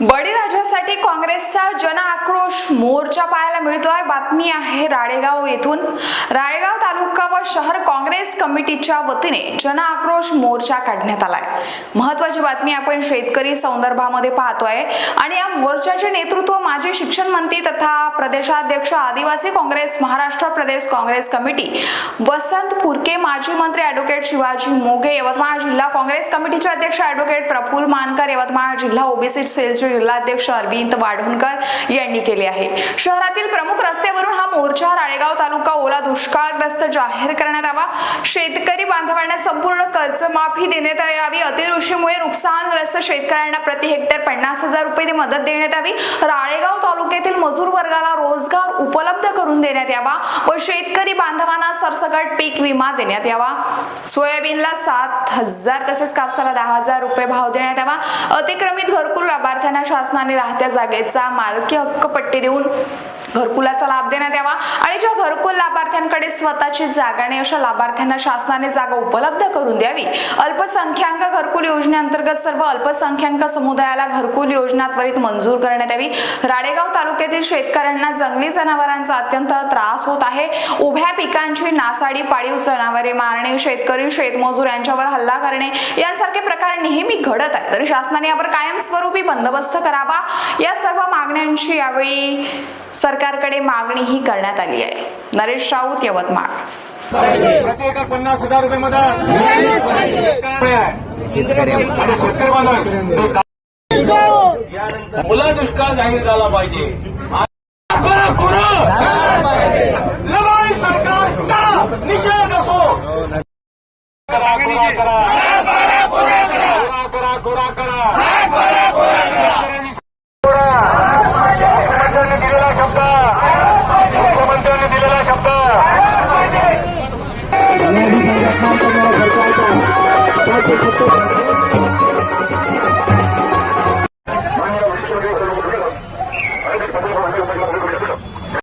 बळीराजासाठी काँग्रेसचा जन आक्रोश मोर्चा पाहायला मिळतोय. बातमी आहे राळेगाव येथून. राळेगाव तालुका व शहर काँग्रेस कमिटीच्या वतीने जन आक्रोश मोर्चा काढण्यात आलाय. महत्वाची बातमी आपण शेतकरी संदर्भामध्ये पाहतोय. आणि या मोर्चाचे नेतृत्व माजी शिक्षण मंत्री तथा प्रदेशाध्यक्ष आदिवासी काँग्रेस महाराष्ट्र प्रदेश काँग्रेस कमिटी वसंत पुरके माजी मंत्री ॲडव्होकेट शिवाजी मोघे यवतमाळ जिल्हा काँग्रेस कमिटीचे अध्यक्ष ॲडव्होकेट प्रफुल मानकर यवतमाळ जिल्हा ओबीसी सेलचे जिल्हाध्यक्ष अरविंद वाढवणकर यांनी केले आहे. शहरातील प्रमुख रस्ते मोर्चा राळेगाव तालुका ओला दुष्काळग्रस्त जाहीर करण्यात यावा शेतकरी बांधवांना संपूर्ण कर्जमाफी देण्यात यावी. अतिवृष्टीमुळे नुकसानग्रस्त शेतकऱ्यांना प्रति हेक्टर पन्नास हजार रुपये मदत देण्यात यावी. राळेगाव तालुक्यातील मजूर वर्गाला रोजगार उपलब्ध करून देण्यात यावा व शेतकरी बांधवांना सरसकट पीक विमा देण्यात यावा. सोयाबीनला सात हजार तसेच कापसाला दहा हजार रुपये भाव देण्यात यावा. अतिक्रमित घरकुल लाभार्थ्यांना शासनाने राहत्या जागेचा मालकी हक्क पट्टी देऊन घरकुलाचा लाभ देण्यात यावा आणि ज्या घरकुल लाभार्थ्यांकडे स्वतःची जागा नाही अशा लाभार्थ्यांना शासनाने जागा उपलब्ध करून द्यावी. अल्पसंख्याक घरकुल योजनेअंतर्गत सर्व अल्पसंख्याक समुदायाला घरकुल योजना त्वरित मंजूर करण्यात यावी. राडेगाव तालुक्यातील शेतकऱ्यांना जंगली जनावरांचा अत्यंत त्रास होत आहे. उभ्या पिकांची नासाडी पाळीव जनावरे मारणे शेतकरी शेतमजूर यांच्यावर हल्ला करणे यांसारखे प्रकार नेहमी घडत आहेत. तरी शासनाने यावर कायमस्वरूपी बंदोबस्त करावा. या सर्व मागण्यांची यावेळी सरकारकडे मागणीही करण्यात आली आहे नरेश राऊत यवतमाळ पन्नास हजार रुपये मदत मुला दुष्काळ जाहीर झाला पाहिजे सरकारचा निषेध असो करा, करा. करा, करा, करा, करा. जिल्हाधिकारी रत्नाकर सरकारचा